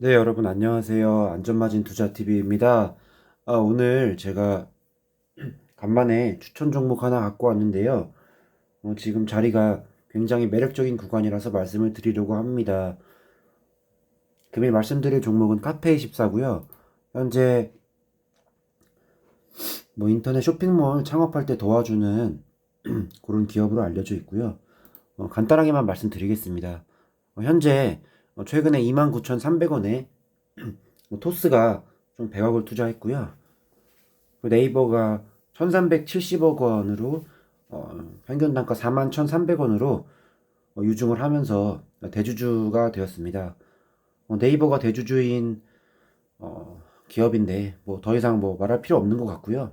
네, 여러분 안녕하세요. 안전마진 투자TV입니다. 아, 오늘 제가 간만에 추천 종목 하나 갖고 왔는데요. 어, 지금 자리가 굉장히 매력적인 구간이라서 말씀을 드리려고 합니다. 금일 말씀드릴 종목은 카페24고요. 현재 뭐 인터넷 쇼핑몰 창업할 때 도와주는 그런 기업으로 알려져 있고요. 어, 간단하게만 말씀드리겠습니다. 어, 현재 어, 최근에 29,300원에 뭐 토스가 좀 100억을 투자했고요. 그리고 네이버가 1,370억 원으로 어, 평균 단가 41,300원으로 어, 유중을 하면서 대주주가 되었습니다. 어, 네이버가 대주주인 어, 기업인데 뭐 더 이상 뭐 말할 필요 없는 것 같고요.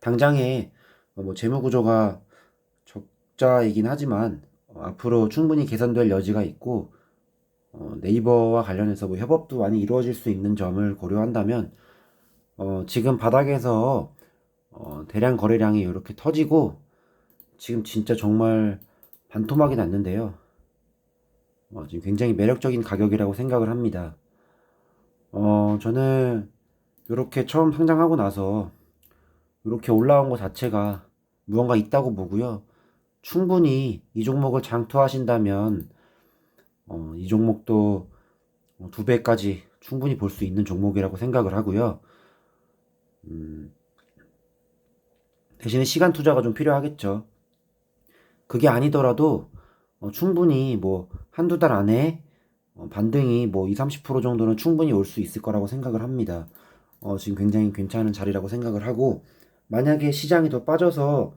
당장에 어, 뭐 재무 구조가 적자이긴 하지만 어, 앞으로 충분히 개선될 여지가 있고 어, 네이버와 관련해서 뭐 협업도 많이 이루어질 수 있는 점을 고려한다면 어, 지금 바닥에서 어, 대량 거래량이 이렇게 터지고 지금 진짜 정말 반토막이 났는데요. 어, 지금 굉장히 매력적인 가격이라고 생각을 합니다. 어, 저는 이렇게 처음 상장하고 나서 이렇게 올라온 것 자체가 무언가 있다고 보고요. 충분히 이 종목을 장투하신다면 어, 이 종목도 어, 두 배까지 충분히 볼 수 있는 종목이라고 생각을 하고요. 음, 대신에 시간 투자가 좀 필요하겠죠. 그게 아니더라도 어, 충분히 뭐 한두 달 안에 어, 반등이 뭐 2, 30% 정도는 충분히 올 수 있을 거라고 생각을 합니다. 어, 지금 굉장히 괜찮은 자리라고 생각을 하고 만약에 시장이 더 빠져서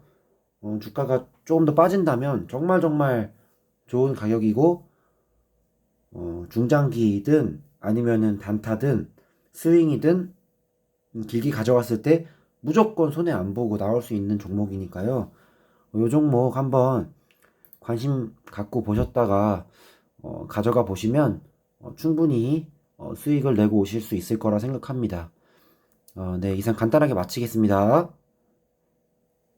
어, 주가가 조금 더 빠진다면 정말 정말 좋은 가격이고 어, 중장기든 아니면은 단타든 스윙이든 음, 길게 가져갔을 때 무조건 손해 안 보고 나올 수 있는 종목이니까요. 어, 요 종목 한번 관심 갖고 보셨다가 어, 가져가 보시면 어, 충분히 어, 수익을 내고 오실 수 있을 거라 생각합니다. 어, 네, 이상 간단하게 마치겠습니다.